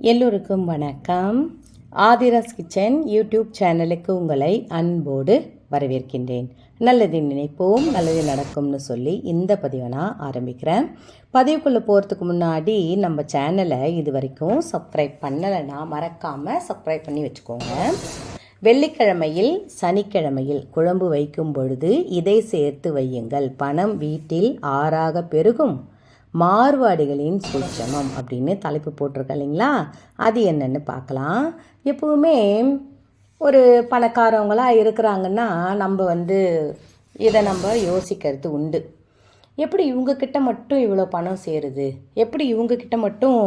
எல்லோருக்கும் வணக்கம். Aadhira's kitchen YouTube சேனலுக்கு உங்களை அன்போடு வரவேற்கின்றேன். நல்லது நினைப்போம் நல்லது நடக்கும்னு சொல்லி இந்த பதிவை நான் ஆரம்பிக்கிறேன். பதிவுக்குள்ளே போகிறதுக்கு முன்னாடி நம்ம சேனலை இது வரைக்கும் சப்ஸ்கிரைப் பண்ணலைன்னா மறக்காமல் சப்ஸ்கிரைப் பண்ணி வச்சுக்கோங்க. வெள்ளிக்கிழமையில் சனிக்கிழமையில் குழம்பு வைக்கும் பொழுது இதை சேர்த்து வையுங்கள். பணம் வீட்டில் ஆறாக பெருகும். மார்வாடிகளின் சூட்சமம் அப்படின்னு தலைப்பு போட்டிருக்க இல்லைங்களா? அது என்னென்னு பார்க்கலாம். எப்பவுமே ஒரு பணக்காரவங்களாக இருக்கிறாங்கன்னா நம்ம வந்து இதை நம்ம யோசிக்கிறது உண்டு. எப்படி இவங்கக்கிட்ட மட்டும் இவ்வளோ பணம் சேருது? எப்படி இவங்கக்கிட்ட மட்டும்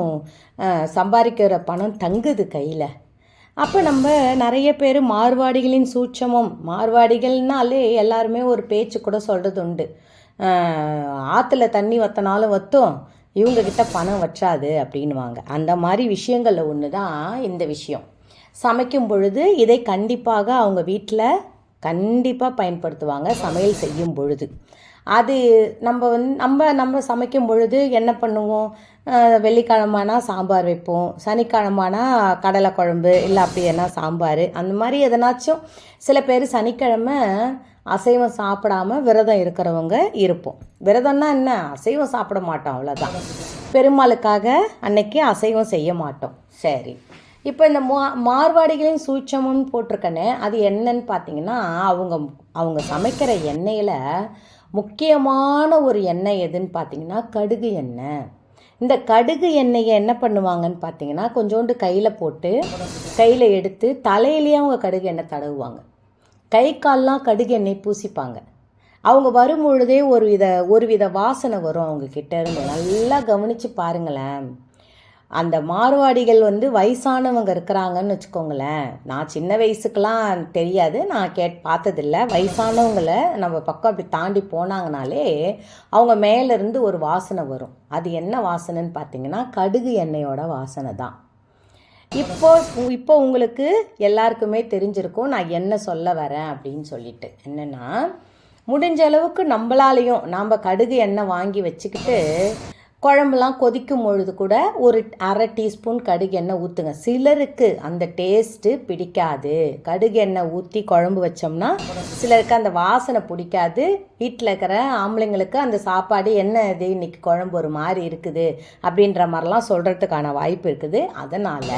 சம்பாதிக்கிற பணம் தங்குது கையில்? அப்போ நம்ம நிறைய பேர் மார்வாடிகளின் சூட்சமம் மார்வாடிகள்னாலே எல்லாருமே ஒரு பேச்சு கூட சொல்கிறது உண்டு. ஆற்றுல தண்ணி வத்தினாலும் வத்தும். இவங்கக்கிட்ட பணம் வற்றாது அப்படின்வாங்க அந்த மாதிரி விஷயங்களில் ஒன்று தான் இந்த விஷயம். சமைக்கும் பொழுது இதை கண்டிப்பாக அவங்க வீட்டில் கண்டிப்பாக பயன்படுத்துவாங்க சமையல் செய்யும் பொழுது. அது நம்ம வந்து நம்ம நம்ம சமைக்கும் பொழுது என்ன பண்ணுவோம்? வெள்ளிக்கிழமானா சாம்பார் வைப்போம். சனிக்கிழமானா கடலை குழம்பு இல்லை அப்படி என்ன சாம்பார். அந்த மாதிரி எதனாச்சும் சில பேர் சனிக்கிழமை அசைவம் சாப்பிடாம விரதம் இருக்கிறவங்க இருப்போம். விரதம்னா என்ன? அசைவம் சாப்பிட மாட்டோம் அவ்வளோதான் பெருமாளுக்காக அன்னைக்கு அசைவம் செய்ய மாட்டோம். சரி. இப்போ இந்த மா மார்வாடிகளின் சூட்சமுன்னு போட்டிருக்கனே அது என்னன்னு பார்த்தீங்கன்னா அவங்க அவங்க சமைக்கிற எண்ணெயில் முக்கியமான ஒரு எண்ணெய் எதுன்னு பார்த்தீங்கன்னா கடுகு எண்ணெய். இந்த கடுகு எண்ணெயை என்ன பண்ணுவாங்கன்னு பார்த்தீங்கன்னா கொஞ்சோண்டு கையில் போட்டு கையில் எடுத்து தலையிலேயே அவங்க கடுகு எண்ணெய் தடவுவாங்க. கை கால்லாம் கடுகு எண்ணெய் பூசிப்பாங்க. அவங்க வரும் பொழுதே ஒரு வித ஒரு வித வாசனை வரும் அவங்க கிட்ட இருந்து. நல்லா கவனித்து பாருங்களேன். அந்த மார்வாடிகள் வந்து வயசானவங்க இருக்கிறாங்கன்னு வச்சுக்கோங்களேன். நான் சின்ன வயசுக்கெலாம் தெரியாது. நான் கேட் பார்த்ததில்ல. வயசானவங்கள நம்ம பக்கம் அப்படி தாண்டி போனாங்கனாலே அவங்க மேலேருந்து ஒரு வாசனை வரும். அது என்ன வாசனைன்னு பார்த்தீங்கன்னா கடுகு எண்ணெயோட வாசனை தான். இப்போ இப்போ உங்களுக்கு எல்லாருக்குமே தெரிஞ்சிருக்கும் நான் என்ன சொல்ல வரேன் அப்படின்னு சொல்லிட்டு. என்னென்னா முடிஞ்ச அளவுக்கு நம்மளாலையும் நாம் கடுகு எண்ணெய் வாங்கி வச்சுக்கிட்டு குழம்புலாம் கொதிக்கும் பொழுது கூட ஒரு அரை டீஸ்பூன் கடுகு எண்ணெய் ஊற்றுங்க சிலருக்கு அந்த டேஸ்ட்டு பிடிக்காது. கடுகு எண்ணெய் ஊற்றி குழம்பு வச்சோம்னா சிலருக்கு அந்த வாசனை பிடிக்காது. வீட்டில் இருக்கிற ஆம்பளைங்களுக்கு அந்த சாப்பாடு என்ன இது? இன்னைக்கு குழம்பு ஒரு மாதிரி இருக்குது அப்படின்ற மாதிரிலாம் சொல்கிறதுக்கான வாய்ப்பு இருக்குது. அதனால்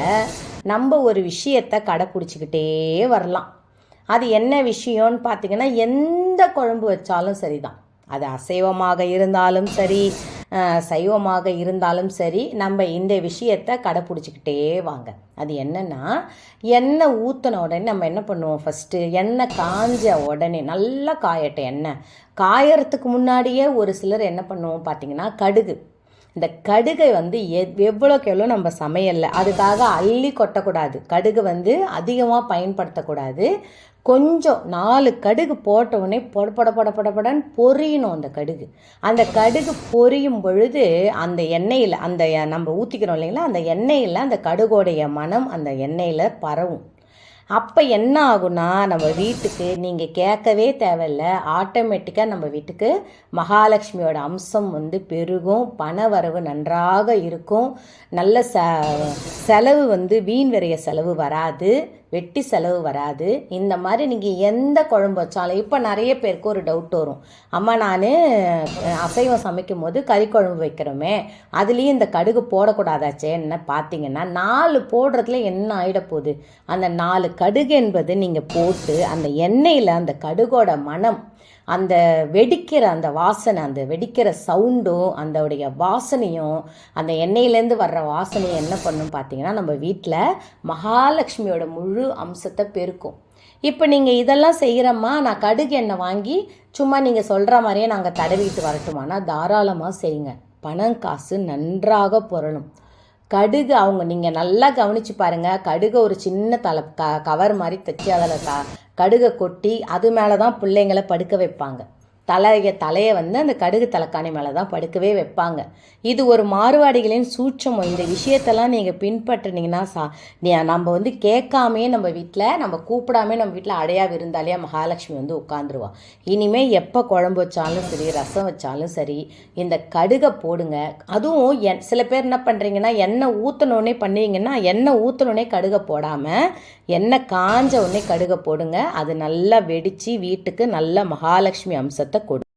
நம்ம ஒரு விஷயத்தை கடைப்பிடிச்சிக்கிட்டே வரலாம். அது என்ன விஷயம்னு பார்த்தீங்கன்னா எந்த குழம்பு வச்சாலும் சரிதான். அது அசைவமாக இருந்தாலும் சரி சைவமாக இருந்தாலும் சரி நம்ம இந்த விஷயத்தை கடைப்பிடிச்சிக்கிட்டே வாங்க. அது என்னென்னா எண்ணெய் ஊற்றின உடனே நம்ம என்ன பண்ணுவோம் ஃபஸ்ட்டு எண்ணெய் காஞ்ச உடனே நல்லா காயட்டும் எண்ணெய். காயறதுக்கு முன்னாடியே ஒரு சிலர் என்ன பண்ணுவோம் பார்த்தீங்கன்னா கடுகு. இந்த கடுகை வந்து எவ்வளோக்கு எவ்வளோ நம்ம சமையலில் அதுக்காக அள்ளி கொட்டக்கூடாது. கடுகு வந்து அதிகமாக பயன்படுத்தக்கூடாது. கொஞ்சம் நாலு கடுகு போட்ட உடனே பொட பொட பொட பொட பொரியணும் அந்த கடுகு. அந்த கடுகு பொரியும் பொழுது அந்த எண்ணெயில் அந்த நம்ம ஊற்றிக்கிறோம் இல்லைங்களா? அந்த எண்ணெயில் அந்த கடுகோடைய மனம் அந்த எண்ணெயில் பரவும். அப்போ என்ன ஆகும்னா நம்ம வீட்டுக்கு நீங்கள் கேட்கவே தேவையில்ல. ஆட்டோமேட்டிக்காக நம்ம வீட்டுக்கு மகாலட்சுமியோட அம்சம் வந்து பெருகும். பண வரவு நன்றாக இருக்கும். நல்ல ச செலவு வந்து வீண் விரைய செலவு வராது. வெட்டி செலவு வராது. இந்த மாதிரி நீங்கள் எந்த குழம்பு வச்சாலும் இப்போ நிறைய பேருக்கு ஒரு டவுட் வரும். அம்மா நான் அசைவம் சமைக்கும் போது கறி குழம்பு வைக்கிறோமே அதுலேயும் இந்த கடுகு போடக்கூடாதாச்சே என்ன பார்த்தீங்கன்னா நாலு போடுறதுல என்ன ஆகிட போகுது? அந்த நாலு கடுகு என்பது நீங்கள் போட்டு அந்த எண்ணெயில் அந்த கடுகோட மனம் அந்த வெடிக்கிற அந்த வாசனை அந்த வெடிக்கிற சவுண்டும் அதோடைய வாசனையும் அந்த எண்ணெயிலேருந்து வர்ற வாசனையை என்ன பண்ணும் பார்த்தீங்கன்னா நம்ம வீட்டில் மகாலட்சுமியோட முழு அம்சத்தை பெருக்கும். இப்போ நீங்கள் இதெல்லாம் செய்கிறம்மா நான் கடுகு எண்ணெய் வாங்கி சும்மா நீங்கள் சொல்கிற மாதிரியே நாங்கள் தடவிட்டு வரட்டுமானா தாராளமாக செய்யுங்க. பணம் காசு நன்றாக புரணும். கடுகு அவங்க நீங்கள் நல்லா கவனிச்சு பாருங்கள் கடுகு ஒரு சின்ன தலை க கவர் மாதிரி தைச்சி அதில் க கடுகை கொட்டி அது மேலே தான் பிள்ளைங்களை படுக்க வைப்பாங்க. தலைய தலையை வந்து அந்த கடுகு தலைக்காணி மேலே தான் படுக்கவே வைப்பாங்க. இது ஒரு மாறுவாடிகளின் சூட்சம். இந்த விஷயத்தெல்லாம் நீங்கள் பின்பற்றினீங்கன்னா சா நீ நம்ம வந்து கேட்காமே நம்ம வீட்டில் நம்ம கூப்பிடாமே நம்ம வீட்டில் அடையா விருந்தாலே மகாலட்சுமி வந்து உட்காந்துருவா இனிமேல் எப்போ குழம்பு வச்சாலும் சரி ரசம் வச்சாலும் சரி இந்த கடுகை போடுங்க. அதுவும் என் சில பேர் என்ன பண்ணுறீங்கன்னா எண்ணெய் ஊற்றணுன்னே பண்ணுவீங்கன்னா எண்ணெய் ஊற்றணுன்னே கடுகை போடாமல் எண்ணெய் காஞ்ச உடனே கடுகை போடுங்க. அது நல்லா வெடித்து வீட்டுக்கு நல்ல மகாலட்சுமி அம்சத்தை கொடு